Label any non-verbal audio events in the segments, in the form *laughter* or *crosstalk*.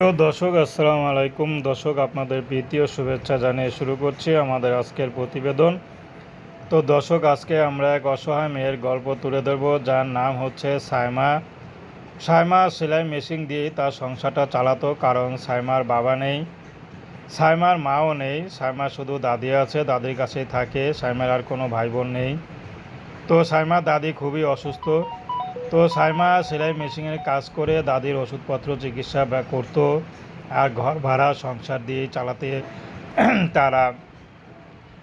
দর্শক, আসসালামু আলাইকুম। দর্শক, আপনাদের প্রীতীয় শুভেচ্ছা জানিয়ে শুরু করছি আমাদের আজকের প্রতিবেদন। তো দর্শক, আজকে আমরা এক অসহায় মেয়ের গল্প তুলে ধরবো, যার নাম হচ্ছে সাইমা। সাইমা সেলাই মেশিন দিয়েই তার সংসারটা চালাতো, কারণ সাইমার বাবা নেই। সাইমার মাও নেই। সাইমা শুধু দাদি আছে, দাদির কাছেই থাকে। সাইমার আর কোনো ভাই বোন নেই। তো সাইমার দাদি খুবই অসুস্থ। তো সাইমা সেলাই মেশিনের কাজ করে দাদির ওষুধপত্র চিকিৎসা করতো আর ঘর ভাড়া সংসার দিয়ে চালাতে *clears throat* তারা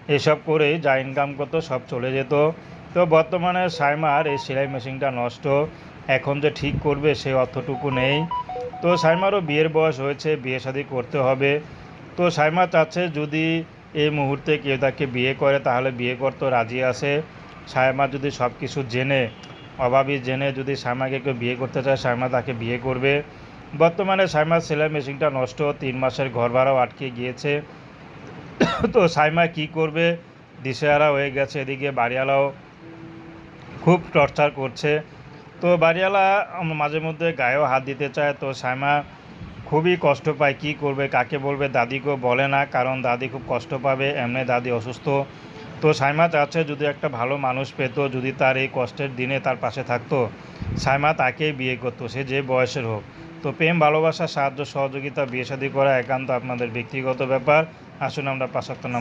এসব করেই যা ইনকাম করতো, সব চলে যেত। তো বর্তমানে সাইমার এই সেলাই মেশিনটা নষ্ট। এখন যে ঠিক করবে সেই অর্থটুকু নেই। তো সাইমারও বিয়ের বয়স হয়েছে, বিয়ে শাদী করতে হবে। তো সাইমা চাচ্ছে যদি এই মুহূর্তে কেউ তাকে বিয়ে করে, তাহলে বিয়ে করতে রাজি আছে। সাইমা যদি সব কিছু জেনে অভাবী জেনে যদি সাইমাকে কেউ বিয়ে করতে চায়, সাইমা তাকে বিয়ে করবে। বর্তমানে সাইমার সেলাই মেশিনটা নষ্ট, তিন মাসের ঘর ভাড়াও আটকে গিয়েছে। তো সাইমা কি করবে? দিশেহারা হয়ে গেছে এদিকে, বাড়িওয়ালাও খুব টর্চার করছে। তো বাড়িওয়ালা মাঝে মধ্যে গায়েও হাত দিতে চায়, তো সাইমা খুবই কষ্ট পায় কি করবে, কাকে বলবে, দাদিকেও বলে না, কারণ দাদি খুব কষ্ট পাবে, এমনি দাদি অসুস্থ। তো সাইমা চাচ্ছে যদি একটা ভালো মানুষ পেত, যদি তার এই কষ্টের দিনে তার পাশে থাকতো সাইমা তাকেই বিয়ে করতো, সে যে বয়সের হোক। তো প্রেম, ভালোবাসা, সাহায্য, সহযোগিতা, বিয়ে শাদী করা একান্ত আপনাদের ব্যক্তিগত ব্যাপার। আসুন আমরা পাশাক্ত নাম